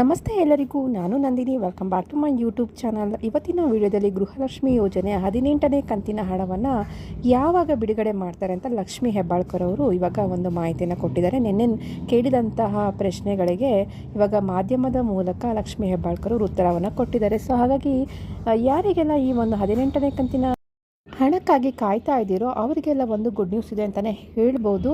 ನಮಸ್ತೆ ಎಲ್ಲರಿಗೂ, ನಾನು Nandini. Welcome back to my YouTube channel ಇವತ್ತಿನ ವಿಡಿಯೋದಲ್ಲಿ ಗೃಹಲಕ್ಷ್ಮಿ ಯೋಜನೆ ಹದಿನೆಂಟನೇ ಕಂತಿನ ಹಣವನ್ನು ಯಾವಾಗ ಬಿಡುಗಡೆ ಮಾಡ್ತಾರೆ ಅಂತ ಲಕ್ಷ್ಮಿ ಹೆಬ್ಬಾಳ್ಕರ್ ಅವರು ಇವಾಗ ಒಂದು ಮಾಹಿತಿಯನ್ನು ಕೊಟ್ಟಿದ್ದಾರೆ. ನಿನ್ನೆ ಕೇಳಿದಂತಹ ಪ್ರಶ್ನೆಗಳಿಗೆ ಇವಾಗ ಮಾಧ್ಯಮದ ಮೂಲಕ ಲಕ್ಷ್ಮಿ ಹೆಬ್ಬಾಳ್ಕರ್ ಅವರು ಉತ್ತರವನ್ನು ಕೊಟ್ಟಿದ್ದಾರೆ. ಸೊ ಹಾಗಾಗಿ ಯಾರಿಗೆಲ್ಲ ಈ ಒಂದು ಹದಿನೆಂಟನೇ ಕಂತಿನ ಹಣಕ್ಕಾಗಿ ಕಾಯ್ತಾ ಇದ್ದೀರೋ ಅವರಿಗೆಲ್ಲ ಒಂದು ಗುಡ್ ನ್ಯೂಸ್ ಇದೆ ಅಂತಲೇ ಹೇಳ್ಬೋದು.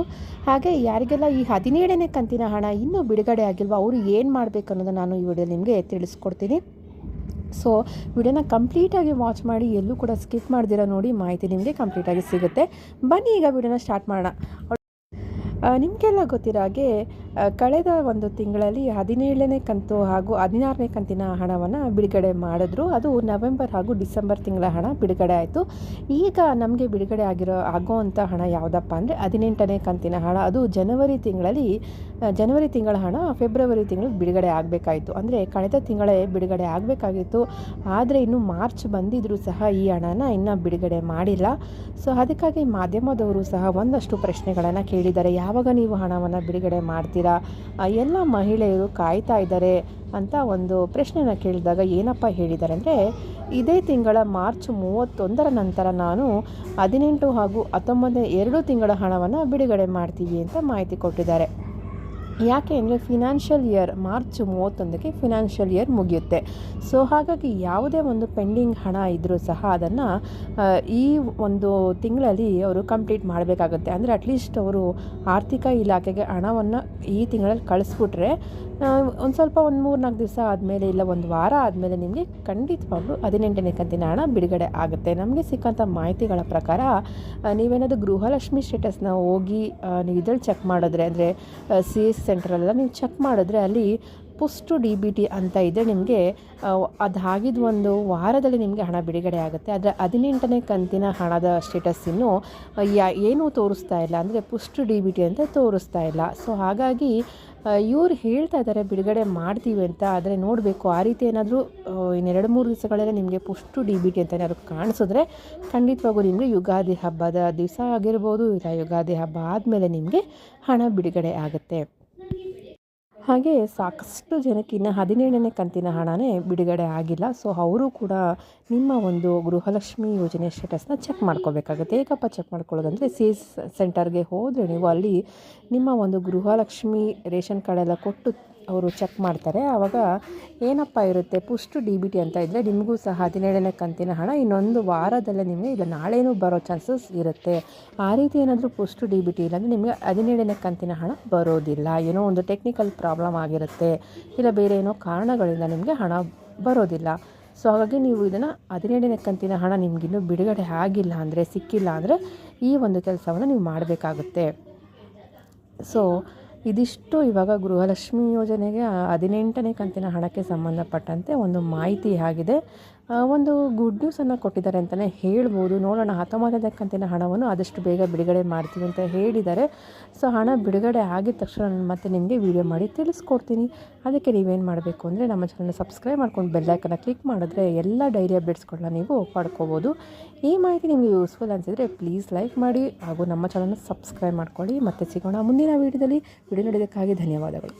ಹಾಗೆ ಯಾರಿಗೆಲ್ಲ ಈ ಹದಿನೇಳನೇ ಕಂತಿನ ಹಣ ಇನ್ನೂ ಬಿಡುಗಡೆ ಆಗಿಲ್ವ, ಅವರು ಏನು ಮಾಡಬೇಕು ಅನ್ನೋದು ನಾನು ಈ ವಿಡಿಯೋ ನಿಮಗೆ ತಿಳಿಸ್ಕೊಡ್ತೀನಿ. ಸೊ ವಿಡಿಯೋನ ಕಂಪ್ಲೀಟಾಗಿ ವಾಚ್ ಮಾಡಿ, ಎಲ್ಲೂ ಕೂಡ ಸ್ಕಿಪ್ ಮಾಡ್ದಿರ ನೋಡಿ ಮಾಹಿತಿ ನಿಮಗೆ ಕಂಪ್ಲೀಟಾಗಿ ಸಿಗುತ್ತೆ. ಬನ್ನಿ ಈಗ ವಿಡಿಯೋನ ಸ್ಟಾರ್ಟ್ ಮಾಡೋಣ. ನಿಮಗೆಲ್ಲ ಗೊತ್ತಿರೋ ಹಾಗೆ ಕಳೆದ ಒಂದು ತಿಂಗಳಲ್ಲಿ ಹದಿನೇಳನೇ ಕಂತು ಹಾಗೂ ಹದಿನಾರನೇ ಕಂತಿನ ಹಣವನ್ನು ಬಿಡುಗಡೆ ಮಾಡಿದ್ರು. ಅದು ನವೆಂಬರ್ ಹಾಗೂ ಡಿಸೆಂಬರ್ ತಿಂಗಳ ಹಣ ಬಿಡುಗಡೆ ಆಯಿತು. ಈಗ ನಮಗೆ ಬಿಡುಗಡೆ ಆಗಿರೋ ಆಗೋವಂಥ ಹಣ ಯಾವುದಪ್ಪ ಅಂದರೆ, ಹದಿನೆಂಟನೇ ಕಂತಿನ ಹಣ. ಅದು ಜನವರಿ ತಿಂಗಳಲ್ಲಿ ಜನವರಿ ತಿಂಗಳ ಹಣ, ಫೆಬ್ರವರಿ ತಿಂಗಳು ಬಿಡುಗಡೆ ಆಗಬೇಕಾಯಿತು. ಅಂದರೆ ಕಳೆದ ತಿಂಗಳೇ ಬಿಡುಗಡೆ ಆಗಬೇಕಾಗಿತ್ತು. ಆದರೆ ಇನ್ನು ಮಾರ್ಚ್ ಬಂದಿದ್ದರೂ ಸಹ ಈ ಹಣನ ಇನ್ನೂ ಬಿಡುಗಡೆ ಮಾಡಿಲ್ಲ. ಸೊ, ಅದಕ್ಕಾಗಿ ಮಾಧ್ಯಮದವರು ಸಹ ಒಂದಷ್ಟು ಪ್ರಶ್ನೆಗಳನ್ನು ಕೇಳಿದ್ದಾರೆ. ಯಾವಾಗ ನೀವು ಹಣವನ್ನು ಬಿಡುಗಡೆ ಮಾಡ್ತೀರಾ? ಎಲ್ಲ ಮಹಿಳೆಯರು ಕಾಯ್ತಾ ಇದ್ದಾರೆ ಅಂತ ಒಂದು ಪ್ರಶ್ನೆನ ಕೇಳಿದಾಗ ಏನಪ್ಪ ಹೇಳಿದ್ದಾರೆ ಅಂದರೆ, ಇದೇ ತಿಂಗಳ ಮಾರ್ಚ್ ಮೂವತ್ತೊಂದರ ನಂತರ ನಾನು ಹದಿನೆಂಟು ಹಾಗೂ ಹತ್ತೊಂಬತ್ತನೇ ಎರಡು ತಿಂಗಳ ಹಣವನ್ನು ಬಿಡುಗಡೆ ಮಾಡ್ತೀವಿ ಅಂತ ಮಾಹಿತಿ ಕೊಟ್ಟಿದ್ದಾರೆ. ಯಾಕೆ ಅಂದರೆ ಫಿನಾನ್ಷಿಯಲ್ ಇಯರ್ ಮಾರ್ಚ್ ಮೂವತ್ತೊಂದಕ್ಕೆ ಫಿನಾನ್ಷಿಯಲ್ ಇಯರ್ ಮುಗಿಯುತ್ತೆ. ಸೊ ಹಾಗಾಗಿ ಯಾವುದೇ ಒಂದು ಪೆಂಡಿಂಗ್ ಹಣ ಇದ್ದರೂ ಸಹ ಅದನ್ನು ಈ ಒಂದು ತಿಂಗಳಲ್ಲಿ ಅವರು ಕಂಪ್ಲೀಟ್ ಮಾಡಬೇಕಾಗುತ್ತೆ. ಅಂದರೆ ಅಟ್ಲೀಸ್ಟ್ ಅವರು ಆರ್ಥಿಕ ಇಲಾಖೆಗೆ ಹಣವನ್ನು ಈ ತಿಂಗಳಲ್ಲಿ ಕಳಿಸ್ಬಿಟ್ರೆ ಒಂದು ಸ್ವಲ್ಪ ಒಂದು ಮೂರು ನಾಲ್ಕು ದಿವಸ ಆದಮೇಲೆ ಇಲ್ಲ, ಒಂದು ವಾರ ಆದಮೇಲೆ ನಿಮಗೆ ಖಂಡಿತವಾಗ್ಲೂ ಹದಿನೆಂಟನೇ ಕಂತಿನ ಹಣ ಬಿಡುಗಡೆ ಆಗುತ್ತೆ. ನಮಗೆ ಸಿಕ್ಕಂಥ ಮಾಹಿತಿಗಳ ಪ್ರಕಾರ ನೀವೇನಾದರೂ ಗೃಹಲಕ್ಷ್ಮಿ ಸ್ಟೇಟಸ್ನ ಹೋಗಿ ನೀವು ಇದ್ರಲ್ಲಿ ಚೆಕ್ ಮಾಡಿದ್ರೆ, ಅಂದರೆ ಸಿ ಎಸ್ ಸೆಂಟ್ರಲ್ಲೆಲ್ಲ ನೀವು ಚೆಕ್ ಮಾಡಿದ್ರೆ ಅಲ್ಲಿ ಪುಷ್ಟು ಡಿ ಬಿ ಟಿ ಅಂತ ಇದೆ ನಿಮಗೆ ಅದಾಗಿದ್ದು ಒಂದು ವಾರದಲ್ಲಿ ನಿಮಗೆ ಹಣ ಬಿಡುಗಡೆ ಆಗುತ್ತೆ. ಆದರೆ ಹದಿನೆಂಟನೇ ಕಂತಿನ ಹಣದ ಸ್ಟೇಟಸ್ ಇನ್ನೂ ಯಾ, ಏನೂ ತೋರಿಸ್ತಾ ಇಲ್ಲ. ಅಂದರೆ ಪುಷ್ಟು ಡಿ ಬಿ ಟಿ ಅಂತ ತೋರಿಸ್ತಾ ಇಲ್ಲ. ಸೊ ಹಾಗಾಗಿ ಇವ್ರು ಹೇಳ್ತಾ ಇದ್ದಾರೆ ಬಿಡುಗಡೆ ಮಾಡ್ತೀವಿ ಅಂತ, ಆದರೆ ನೋಡಬೇಕು, ಆ ರೀತಿ ಏನಾದರೂ ಇನ್ನೆರಡು ಮೂರು ದಿವಸಗಳಲ್ಲೇ ನಿಮಗೆ ಪುಷ್ಟು ಡಿ ಬಿ ಟಿ ಅಂತ ಏನಾದರೂ ಕಾಣಿಸಿದ್ರೆ ಖಂಡಿತವಾಗೂ ನಿಮಗೆ ಯುಗಾದಿ ಹಬ್ಬದ ದಿವಸ ಆಗಿರ್ಬೋದು, ಇಲ್ಲ ಯುಗಾದಿ ಹಬ್ಬ ಆದಮೇಲೆ ನಿಮಗೆ ಹಣ ಬಿಡುಗಡೆ ಆಗುತ್ತೆ. ಹಾಗೆ ಸಾಕಷ್ಟು ಜನಕ್ಕೆ ಇನ್ನು ಹದಿನೇಳನೇ ಕಂತಿನ ಹಣನೇ ಬಿಡುಗಡೆ ಆಗಿಲ್ಲ. ಸೊ ಅವರು ಕೂಡ ನಿಮ್ಮ ಒಂದು ಗೃಹಲಕ್ಷ್ಮಿ ಯೋಜನೆ ಸ್ಟೇಟಸ್ನ ಚೆಕ್ ಮಾಡ್ಕೋಬೇಕಾಗುತ್ತೆ. ಏಕಪ್ಪ ಚೆಕ್ ಮಾಡ್ಕೊಳ್ಳೋದಂದರೆ ಸಿ ಸೆಂಟರ್ಗೆ ಹೋದರೆ ನೀವು ಅಲ್ಲಿ ನಿಮ್ಮ ಒಂದು ಗೃಹಲಕ್ಷ್ಮಿ ರೇಷನ್ ಕಾರ್ಡೆಲ್ಲ ಕೊಟ್ಟು ಅವರು ಚೆಕ್ ಮಾಡ್ತಾರೆ. ಆವಾಗ ಏನಪ್ಪ ಇರುತ್ತೆ, ಪುಷ್ಟು ಡಿ ಬಿ ಟಿ ಅಂತ ಇದ್ದರೆ ನಿಮಗೂ ಸಹ ಹದಿನೇಳನೇ ಕಂತಿನ ಹಣ, ಇನ್ನೊಂದು ವಾರದಲ್ಲೇ ನಿಮಗೆ ಇಲ್ಲ, ನಾಳೆನೂ ಬರೋ ಚಾನ್ಸಸ್ ಇರುತ್ತೆ. ಆ ರೀತಿ ಏನಾದರೂ ಪುಷ್ಟು ಡಿ ಬಿ ಟಿ ಇಲ್ಲಾಂದರೆ ನಿಮಗೆ ಹದಿನೇಳನೇ ಕಂತಿನ ಹಣ ಬರೋದಿಲ್ಲ. ಏನೋ ಒಂದು ಟೆಕ್ನಿಕಲ್ ಪ್ರಾಬ್ಲಮ್ ಆಗಿರುತ್ತೆ, ಇಲ್ಲ ಬೇರೆ ಏನೋ ಕಾರಣಗಳಿಂದ ನಿಮಗೆ ಹಣ ಬರೋದಿಲ್ಲ. ಸೊ ಹಾಗಾಗಿ ನೀವು ಇದನ್ನು ಹದಿನೇಳನೇ ಕಂತಿನ ಹಣ ನಿಮಗಿನ್ನೂ ಬಿಡುಗಡೆ ಆಗಿಲ್ಲ ಅಂದರೆ, ಸಿಕ್ಕಿಲ್ಲ ಅಂದರೆ ಈ ಒಂದು ಕೆಲಸವನ್ನು ನೀವು ಮಾಡಬೇಕಾಗುತ್ತೆ. ಸೊ ಇದಿಷ್ಟು ಇವಾಗ ಗೃಹಲಕ್ಷ್ಮಿ ಯೋಜನೆಗೆ ಹದಿನೆಂಟನೇ ಕಂತಿನ ಹಣಕ್ಕೆ ಸಂಬಂಧಪಟ್ಟಂತೆ ಒಂದು ಮಾಹಿತಿ ಆಗಿದೆ. ಒಂದು ಗುಡ್ ನ್ಯೂಸನ್ನು ಕೊಟ್ಟಿದ್ದಾರೆ ಅಂತಲೇ ಹೇಳ್ಬೋದು. ನೋಡೋಣ, ಹತ್ತೊಂಬತ್ತನೇ ಕಂತಿನ ಹಣವನ್ನು ಆದಷ್ಟು ಬೇಗ ಬಿಡುಗಡೆ ಮಾಡ್ತೀವಿ ಅಂತ ಹೇಳಿದ್ದಾರೆ. ಸೊ ಹಣ ಬಿಡುಗಡೆ ಆಗಿದ ತಕ್ಷಣ ನಾನು ಮತ್ತೆ ನಿಮಗೆ ವಿಡಿಯೋ ಮಾಡಿ ತಿಳಿಸ್ಕೊಡ್ತೀನಿ. ಅದಕ್ಕೆ ನೀವೇನು ಮಾಡಬೇಕು ಅಂದರೆ ನಮ್ಮ ಚಾನಲ್ನ ಸಬ್ಸ್ಕ್ರೈಬ್ ಮಾಡ್ಕೊಂಡು ಬೆಲ್ಲೈಕನ್ನ ಕ್ಲಿಕ್ ಮಾಡಿದ್ರೆ ಎಲ್ಲ ಡೈರಿ ಅಪ್ಡೇಟ್ಸ್ಗಳನ್ನ ನೀವು ಪಡ್ಕೋಬೋದು. ಈ ಮಾಹಿತಿ ನಿಮಗೆ ಯೂಸ್ಫುಲ್ ಅನಿಸಿದರೆ ಪ್ಲೀಸ್ ಲೈಕ್ ಮಾಡಿ ಹಾಗೂ ನಮ್ಮ ಚಾನಲ್ನ ಸಬ್ಸ್ಕ್ರೈಬ್ ಮಾಡ್ಕೊಳ್ಳಿ. ಮತ್ತೆ ಸಿಗೋಣ ಮುಂದಿನ ವೀಡಿಯೋದಲ್ಲಿ ವಿಡಿಯೋ ನೋಡೋದಕ್ಕಾಗಿ ಧನ್ಯವಾದಗಳು.